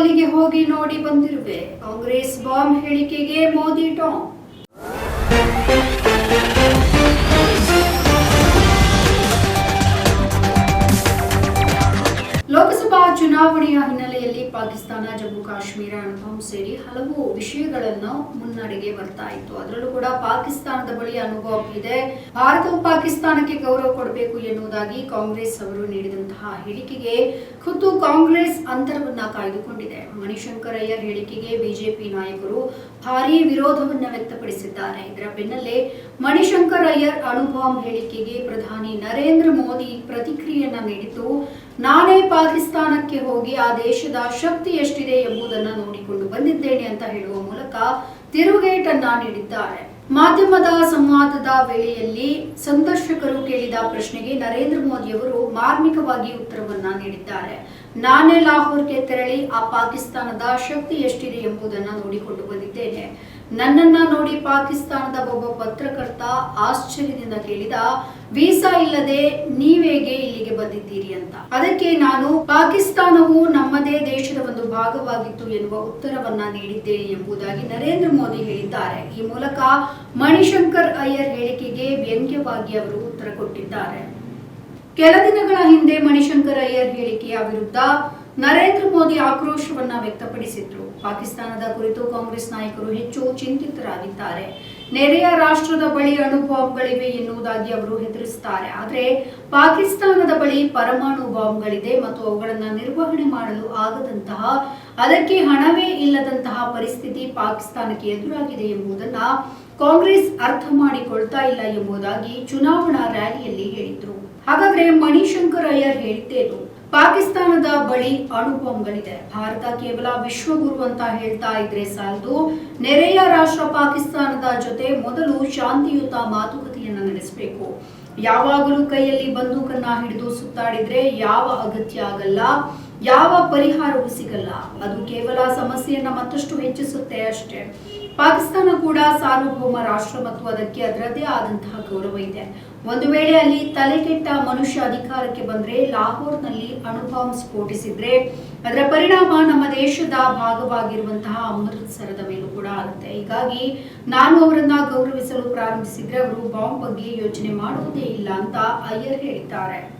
ಅಲ್ಲಿಗೆ ಹೋಗಿ ನೋಡಿ ಬಂದಿರುವೆ. ಕಾಂಗ್ರೆಸ್ ಬಾಂಬ್ ಹೇಳಿಕೆಗೆ ಮೋದಿ ಟಾಂಗ್ ಚುನಾವಣೆಯ ಹಿನ್ನೆಲೆಯಲ್ಲಿ ಪಾಕಿಸ್ತಾನ, ಜಮ್ಮು ಕಾಶ್ಮೀರ ಅನುಭವ ಸೇರಿ ಹಲವು ವಿಷಯಗಳನ್ನು ಮುನ್ನಡೆಗೆ ಬರ್ತಾ ಇತ್ತು. ಅದರಲ್ಲೂ ಕೂಡ ಪಾಕಿಸ್ತಾನದ ಬಳಿ ಅನುಭವ ಇದೆ. ಭಾರತವು ಪಾಕಿಸ್ತಾನಕ್ಕೆ ಗೌರವ ಕೊಡಬೇಕು ಎನ್ನುವುದಾಗಿ ಕಾಂಗ್ರೆಸ್ ಅವರು ನೀಡಿದಂತಹ ಹೇಳಿಕೆಗೆ ಖುದ್ದು ಕಾಂಗ್ರೆಸ್ ಅಂತರವನ್ನ ಕಾಯ್ದುಕೊಂಡಿದೆ. ಮಣಿಶಂಕರಯ್ಯರ್ ಹೇಳಿಕೆಗೆ ಬಿಜೆಪಿ ನಾಯಕರು ಭಾರೀ ವಿರೋಧವನ್ನ ವ್ಯಕ್ತಪಡಿಸಿದ್ದಾರೆ. ಇದರ ಬೆನ್ನಲ್ಲೇ ಮಣಿಶಂಕರಯ್ಯರ್ ಅಣುಬಾಂಬ್ ಹೇಳಿಕೆಗೆ ಪ್ರಧಾನಿ ನರೇಂದ್ರ ಮೋದಿ ಪ್ರತಿಕ್ರಿಯೆಯನ್ನ ನೀಡಿದ್ದು, ನಾನೇ ಪಾಕಿಸ್ತಾನಕ್ಕೆ ಹೋಗಿ ಆ ದೇಶದ ಶಕ್ತಿ ಎಷ್ಟಿದೆ ಎಂಬುದನ್ನು ನೋಡಿಕೊಂಡು ಬಂದಿದ್ದೇನೆ ಅಂತ ಹೇಳುವ ಮೂಲಕ ತಿರುಗೇಟನ್ನ ನೀಡಿದ್ದಾರೆ. ಮಾಧ್ಯಮದ ಸಂವಾದದ ವೇಳೆಯಲ್ಲಿ ಸಂದರ್ಶಕರು ಕೇಳಿದ ಪ್ರಶ್ನೆಗೆ ನರೇಂದ್ರ ಮೋದಿ ಅವರು ಮಾರ್ಮಿಕವಾಗಿ ಉತ್ತರವನ್ನ ನೀಡಿದ್ದಾರೆ. ನಾನೇ ಲಾಹೋರ್ಗೆ ತೆರಳಿ ಆ ಪಾಕಿಸ್ತಾನದ ಶಕ್ತಿ ಎಷ್ಟಿದೆ ಎಂಬುದನ್ನು ನೋಡಿಕೊಂಡು ಬಂದಿದ್ದೇನೆ. ನನ್ನನ್ನ ನೋಡಿ ಪಾಕಿಸ್ತಾನದ ಒಬ್ಬ ಪತ್ರಕರ್ತ ಆಶ್ಚರ್ಯದಿಂದ ಕೇಳಿದ, ವೀಸಾ ಇಲ್ಲದೆ ನೀವೇಗೆ ಇಲ್ಲಿಗೆ ಬಂದಿದ್ದೀರಿ ಅಂತ? ಅದಕ್ಕೆ ನಾನು, ಪಾಕಿಸ್ತಾನವು ನಮ್ಮದೇ ದೇಶದ ಒಂದು ಭಾಗವಾಗಿತ್ತು ಎನ್ನುವ ಉತ್ತರವನ್ನ ನೀಡಿದ್ದೇನೆ ಎಂಬುದಾಗಿ ನರೇಂದ್ರ ಮೋದಿ ಹೇಳಿದ್ದಾರೆ. ಈ ಮೂಲಕ ಮಣಿಶಂಕರ್ ಅಯ್ಯರ್ ಹೇಳಿಕೆಗೆ ವ್ಯಂಗ್ಯವಾಗಿ ಅವರು ಉತ್ತರ ಕೊಟ್ಟಿದ್ದಾರೆ. ಕೆಲ ದಿನಗಳ ಹಿಂದೆ ಮಣಿಶಂಕರ್ ಅಯ್ಯರ್ ಹೇಳಿಕೆಯ ವಿರುದ್ಧ ನರೇಂದ್ರ ಮೋದಿ ಆಕ್ರೋಶವನ್ನ ವ್ಯಕ್ತಪಡಿಸಿದ್ರು. ಪಾಕಿಸ್ತಾನದ ಕುರಿತು ಕಾಂಗ್ರೆಸ್ ನಾಯಕರು ಹೆಚ್ಚು ಚಿಂತಿತರಾಗಿದ್ದಾರೆ. ನೆರೆಯ ರಾಷ್ಟ್ರದ ಬಳಿ ಅಣು ಬಾಂಬ್ಗಳಿವೆ ಎನ್ನುವುದಾಗಿ ಅವರು ಹೆದರಿಸುತ್ತಾರೆ ಆದರೆ ಪಾಕಿಸ್ತಾನದ ಬಳಿ ಪರಮಾಣು ಬಾಂಬ್ಗಳಿದೆ ಮತ್ತು ಅವುಗಳನ್ನು ನಿರ್ವಹಣೆ ಮಾಡಲು ಆಗದಂತಹ, ಅದಕ್ಕೆ ಹಣವೇ ಇಲ್ಲದಂತಹ ಪರಿಸ್ಥಿತಿ ಪಾಕಿಸ್ತಾನಕ್ಕೆ ಎದುರಾಗಿದೆ ಎಂಬುದನ್ನ ಕಾಂಗ್ರೆಸ್ ಅರ್ಥ ಮಾಡಿಕೊಳ್ತಾ ಇಲ್ಲ ಎಂಬುದಾಗಿ ಚುನಾವಣಾ ರ್ಯಾಲಿಯಲ್ಲಿ ಹೇಳಿದ್ರು. ಹಾಗಾದ್ರೆ ಮಣಿಶಂಕರ್ ಅಯ್ಯರ್ ಹೇಳಿದ್ದೇನು? ಪಾಕಿಸ್ತಾನದ ಬಳಿ ಅಣು ಭಾರತ ಕೇವಲ ವಿಶ್ವಗುರು ಅಂತ ಹೇಳ್ತಾ ಇದ್ರೆ ಸಾಲದು. ನೆರೆಯ ರಾಷ್ಟ್ರ ಪಾಕಿಸ್ತಾನದ ಜೊತೆ ಮೊದಲು ಶಾಂತಿಯುತ ಮಾತುಕತೆಯನ್ನ ನಡೆಸಬೇಕು. ಯಾವಾಗಲೂ ಕೈಯಲ್ಲಿ ಬಂದೂಕನ್ನ ಹಿಡಿದು ಸುತ್ತಾಡಿದ್ರೆ ಯಾವ ಅಗತ್ಯ ಆಗಲ್ಲ. ಯಾವ ಪರಿಹಾರವೂ ಸಿಗಲ್ಲ. ಅದು ಕೇವಲ ಸಮಸ್ಯೆಯನ್ನ ಮತ್ತಷ್ಟು ಹೆಚ್ಚಿಸುತ್ತೆ ಅಷ್ಟೇ. ಪಾಕಿಸ್ತಾನ ಕೂಡ ಸಾರ್ವಭೌಮ ರಾಷ್ಟ್ರ ಮತ್ತು ಅದಕ್ಕೆ ಅದರದೇ ಆದಂತಹ ಗೌರವ ಇದೆ. ಒಂದು ವೇಳೆ ಅಲ್ಲಿ ತಲೆಕೆಟ್ಟ ಮನುಷ್ಯ ಅಧಿಕಾರಕ್ಕೆ ಬಂದ್ರೆ ಲಾಹೋರ್ನಲ್ಲಿ ಅಣುಬಾಂಬ್ ಸ್ಫೋಟಿಸಿದ್ರೆ ಅದರ ಪರಿಣಾಮ ನಮ್ಮ ದೇಶದ ಭಾಗವಾಗಿರುವಂತಹ ಅಮೃತಸರದ ಮೇಲೂ ಕೂಡ ಆಗುತ್ತೆ. ಹೀಗಾಗಿ ನಾನು ಅವರನ್ನ ಗೌರವಿಸಲು ಪ್ರಾರಂಭಿಸಿದ್ರೆ ಅವರು ಬಾಂಬ್ ಬಗ್ಗೆ ಯೋಚನೆ ಮಾಡುವುದೇ ಇಲ್ಲ ಅಂತ ಅಯ್ಯರ್ ಹೇಳಿದ್ದಾರೆ.